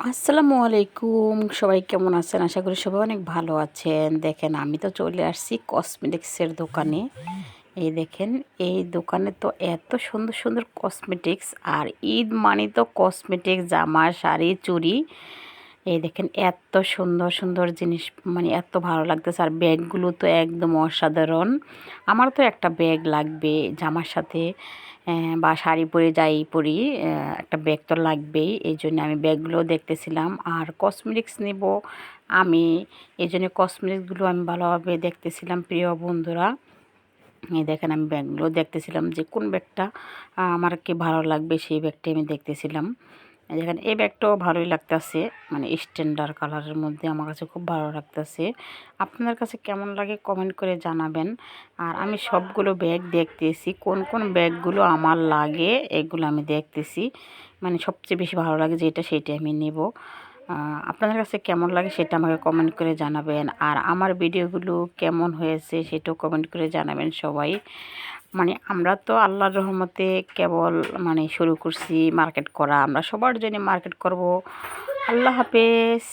আসসালামু আলাইকুম। সবাই কেমন আছেন? আশা করি সবাই অনেক ভালো আছেন। দেখেন, আমি তো চলে আসছি কসমেটিক্সের দোকানে। এই দেখেন, এই দোকানে তো এত সুন্দর সুন্দর কসমেটিক্স আর ঈদ মানে তো কসমেটিক্স জামা, শাড়ি, চুড়ি। এই দেখেন, এত সুন্দর সুন্দর জিনিস মানে এত ভালো লাগতেছে। আর ব্যাগগুলো তো একদম অসাধারণ। আমার তো একটা ব্যাগ লাগবে জামার সাথে বা শাড়ি পরে, যাই পরি একটা ব্যাগ তো লাগবেই। এই জন্য আমি ব্যাগগুলো দেখতেছিলাম। আর কসমেটিক্স নেব আমি। এই জন্য কসমেটিক্সগুলো আমি ভালোভাবে দেখতেছিলাম, প্রিয় বন্ধুরা। এই দেখেন, আমি ব্যাগগুলো দেখতেছিলাম যে কোন ব্যাগটা আমার কি ভালো লাগবে সেই ব্যাগটি আমি দেখতেছিলাম। দেখেন, এই ব্যাগটাও ভালোই লাগতেছে। মানে স্ট্যান্ডার্ড কালারের মধ্যে আমার কাছে খুব ভালো লাগতেছে। আপনাদের কাছে কেমন লাগে কমেন্ট করে জানাবেন। আর আমি সবগুলো ব্যাগ দেখতেছি, কোন কোন ব্যাগগুলো আমার লাগে এগুলো আমি দেখতেছি। মানে সবচেয়ে বেশি ভালো লাগে যেটা সেইটাই আমি নেব। আপনাদের কাছে কেমন লাগে সেটা আমাকে কমেন্ট করে জানাবেন। আর আমার ভিডিওগুলো কেমন হয়েছে সেটাও কমেন্ট করে জানাবেন সবাই। মানে আমরা তো আল্লাহর রহমতে কেবল মানে শুরু করছি মার্কেট করা। আমরা সবার জন্য মার্কেট করব। আল্লাহ হাফেজ।